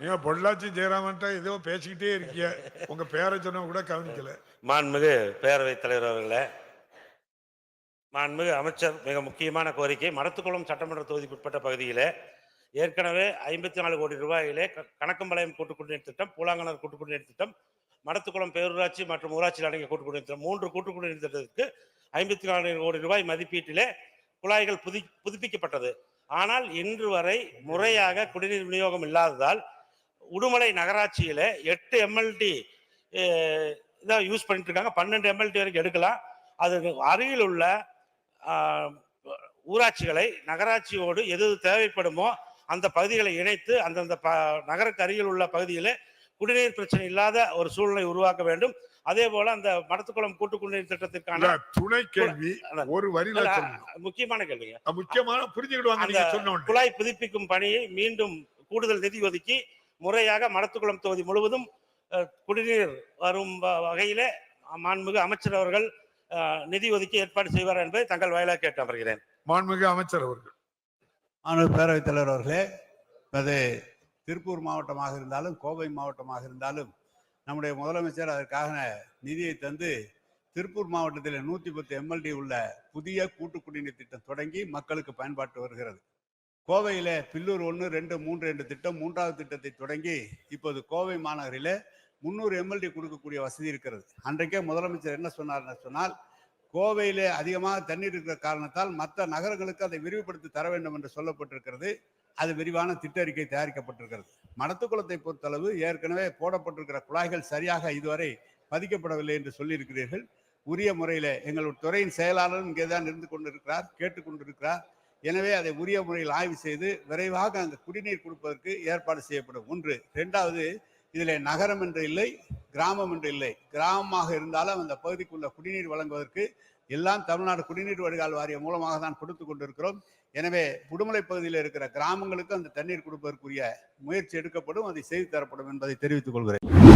நீங்க பொள்ளாச்சி ஜெயராமன்ட்ட ஏதோ பேசிக்கிட்டே இருக்கீங்க உங்க பேரை சொன்ன கூட கவனிக்கல. மாண்புமிகு பேரவைத் தலைவர் அவர்களே மாண்புமிகு அமைச்சர் மிக முக்கியமான கோரிக்கை மடத்துக்குளம் சட்டமன்ற தொகுதிக்குட்பட்ட பகுதியிலே ஏற்கனவே ஐம்பத்தி நாலு கோடி ரூபாயிலே க- கணக்கம்பாளையம் கூட்டுக்குடிநீர் திட்டம் பூலாங்கனர் கூட்டுக்குடிநீர் திட்டம் மடத்துக்குளம் பேரூராட்சி மற்றும் ஊராட்சியில் அடங்கிய கூட்டுக்குடிநீர் திட்டம் மூன்று கூட்டுக்குடிநீர் திட்டத்திற்கு ஐம்பத்தி நாலு கோடி ரூபாய் மதிப்பீட்டிலே குழாய்கள் புதி புதுப்பிக்கப்பட்டது. ஆனால் இன்று வரை முறையாக குடிநீர் விநியோகம் இல்லாததால் உடுமலை நகராட்சியில எட்டு எம்எல்டி இதான் யூஸ் பண்ணிட்டு இருக்காங்க பன்னெண்டு எம்எல்டி வரைக்கும் எடுக்கலாம். அது அருகில் உள்ள ஊராட்சிகளை நகராட்சியோடு எது எது தேவைப்படுமோ அந்த பகுதிகளை இணைத்து அந்தந்த ப நகருக்கு அருகில் உள்ள பகுதியில் குடிநீர் பிரச்சனை இல்லாத ஒரு சூழ்நிலை உருவாக்க வேண்டும். அதே போல அந்த மடத்துக்குளம் கூட்டு குடிநீர் திட்டத்திற்கான துணை கேள்வி ஒரு சொல்லணும். முக்கியமான கேள்விங்க. முக்கியமான புரிஞ்சுக்கிடுவாங்க குழாய் புதுப்பிக்கும் பணியை மீண்டும் கூடுதல் நிதி ஒதுக்கி முறையாக மடத்துக்குளம் தொகுதி முழுவதும் குடிநீர் வரும் வ- வகையிலே மாண்புமிகு அமைச்சர் அவர்கள் நிதி ஒதுக்கி ஏற்பாடு செய்வார் என்பதை தங்கள் வாயிலாக கேட்டு அமர்கிறேன் மாண்புமிகு அமைச்சர் அவர்கள். மாண்பு பேரவைத் தலைவர் அவர்களே அது திருப்பூர் மாவட்டமாக இருந்தாலும் கோவை மாவட்டமாக இருந்தாலும் நம்முடைய முதலமைச்சர் அதற்காக நிதியை தந்து திருப்பூர் மாவட்டத்தில் நூற்றி பத்து எம்எல்டி உள்ள புதிய கூட்டு குடிநீர் திட்டம் தொடங்கி மக்களுக்கு பயன்பாட்டு வருகிறது. கோவையில் பில்லூர் ஒன்று ரெண்டு மூன்று என்ற திட்டம் மூன்றாவது திட்டத்தை தொடங்கி இப்போது கோவை மாநகரில் முந்நூறு எம்எல்டி கொடுக்கக்கூடிய வசதி இருக்கிறது. அன்றைக்கே முதலமைச்சர் என்ன சொன்னார்னு சொன்னால் கோவையில் அதிகமாக தண்ணீர் இருக்கிற காரணத்தால் மற்ற நகரங்களுக்கு அதை விரிவுபடுத்தி தர வேண்டும் என்று சொல்லப்பட்டிருக்கிறது. அது விரிவான திட்ட அறிக்கை தயாரிக்கப்பட்டிருக்கிறது. மடத்துக்குளத்தை பொறுத்தளவு ஏற்கனவே போடப்பட்டிருக்கிற குழாய்கள் சரியாக இதுவரை பதிக்கப்படவில்லை என்று சொல்லியிருக்கிறீர்கள். உரிய முறையில் எங்களுடைய துறையின் செயலாளரும் இங்கே தான் இருந்து கொண்டிருக்கிறார் கேட்டுக்கொண்டிருக்கிறார். எனவே அதை உரிய முறையில் ஆய்வு செய்து விரைவாக அந்த குடிநீர் கொடுப்பதற்கு ஏற்பாடு செய்யப்படும். ஒன்று. இரண்டாவது இதில் நகரம் என்று இல்லை கிராமம் என்று இல்லை. கிராமமாக இருந்தாலும் அந்த பகுதிக்குள்ள குடிநீர் வழங்குவதற்கு எல்லாம் தமிழ்நாடு குடிநீர் வடிகால் வாரியம் மூலமாக தான் கொடுத்து கொண்டிருக்கிறோம். எனவே உடுமலை பகுதியில் இருக்கிற கிராமங்களுக்கு அந்த தண்ணீர் கொடுப்பதற்குரிய முயற்சி எடுக்கப்படும் அதை செய்து தரப்படும் என்பதை தெரிவித்துக் கொள்கிறேன்.